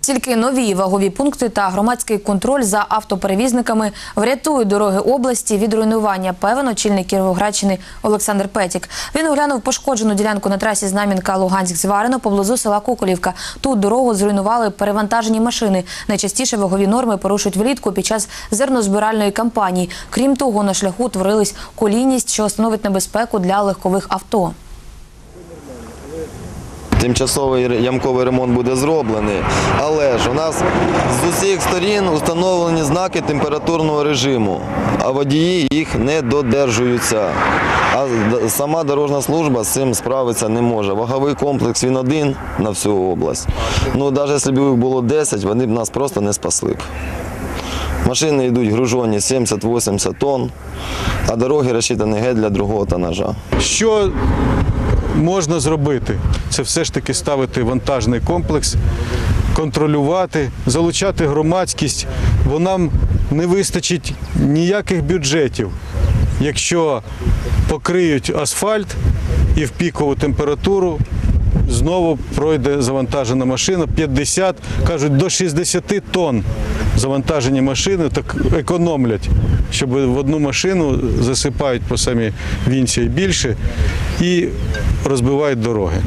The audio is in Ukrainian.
Тільки нові вагові пункти та громадський контроль за автоперевізниками врятують дороги області від руйнування, певен очільник Кіровоградщини Олександр Петік. Він оглянув пошкоджену ділянку на трасі Знам'янка Луганськ-Зварено поблизу села Куколівка. Тут дорогу зруйнували перевантажені машини. Найчастіше вагові норми порушують влітку під час зернозбиральної кампанії. Крім того, на шляху творились колійність, що становить небезпеку для легкових авто. Тимчасовий ямковий ремонт буде зроблений, але ж у нас з усіх сторін установлені знаки температурного режиму, а водії їх не додержуються. А сама дорожня служба з цим справитися не може. Ваговий комплекс він один на всю область. Ну, навіть якщо б їх було 10, вони б нас просто не спасли б. Машини йдуть гружені 70-80 тонн, а дороги розчитані геть для другого тонажа. Що можна зробити? Це все ж таки ставити вантажний комплекс, контролювати, залучати громадськість, бо нам не вистачить ніяких бюджетів, якщо покриють асфальт і в пікову температуру. Знову пройде завантажена машина 50, кажуть, до 60 тонн завантажені машини, так економлять, щоб в одну машину засипають по самі вінці і більше і розбивають дороги.